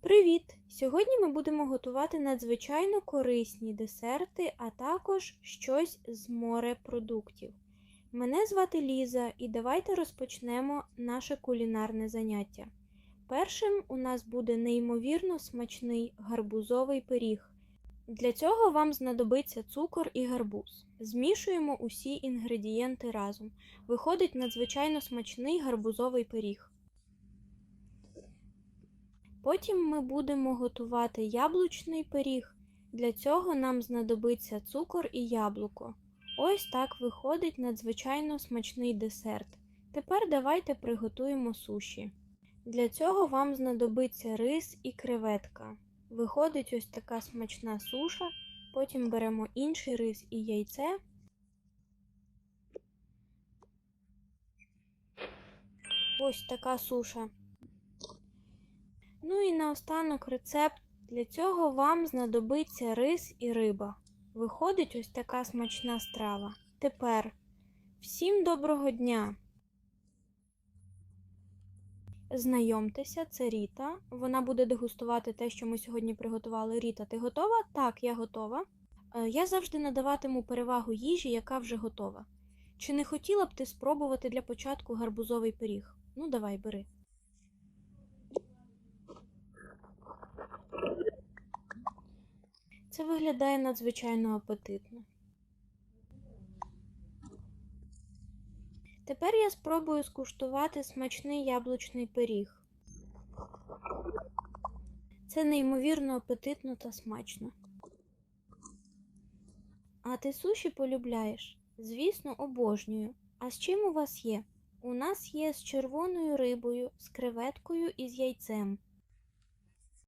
Привіт! Сьогодні ми будемо готувати надзвичайно корисні десерти, а також щось з морепродуктів. Мене звати Ліза, і давайте розпочнемо наше кулінарне заняття. Першим у нас буде неймовірно смачний гарбузовий пиріг. Для цього вам знадобиться цукор і гарбуз. Змішуємо усі інгредієнти разом. Виходить надзвичайно смачний гарбузовий пиріг. Потім ми будемо готувати яблучний пиріг. Для цього нам знадобиться цукор і яблуко. Ось так виходить надзвичайно смачний десерт. Тепер давайте приготуємо суші. Для цього вам знадобиться рис і креветка. Виходить ось така смачна суша. Потім беремо інший рис і яйце. Ось така суша. Наостанок рецепт. Для цього вам знадобиться рис і риба. Виходить ось така смачна страва. Тепер всім доброго дня! Знайомтеся, це Ріта. Вона буде дегустувати те, що ми сьогодні приготували. Ріта, ти готова? Так, я готова. Е, Я завжди надаватиму перевагу їжі, яка вже готова. Чи не хотіла б ти спробувати для початку гарбузовий пиріг? Ну, давай, бери. Це виглядає надзвичайно апетитно. Тепер я спробую скуштувати смачний яблучний пиріг. Це неймовірно апетитно та смачно. А ти суші полюбляєш? Звісно, обожнюю. А з чим у вас є? У нас є з червоною рибою, з креветкою і з яйцем.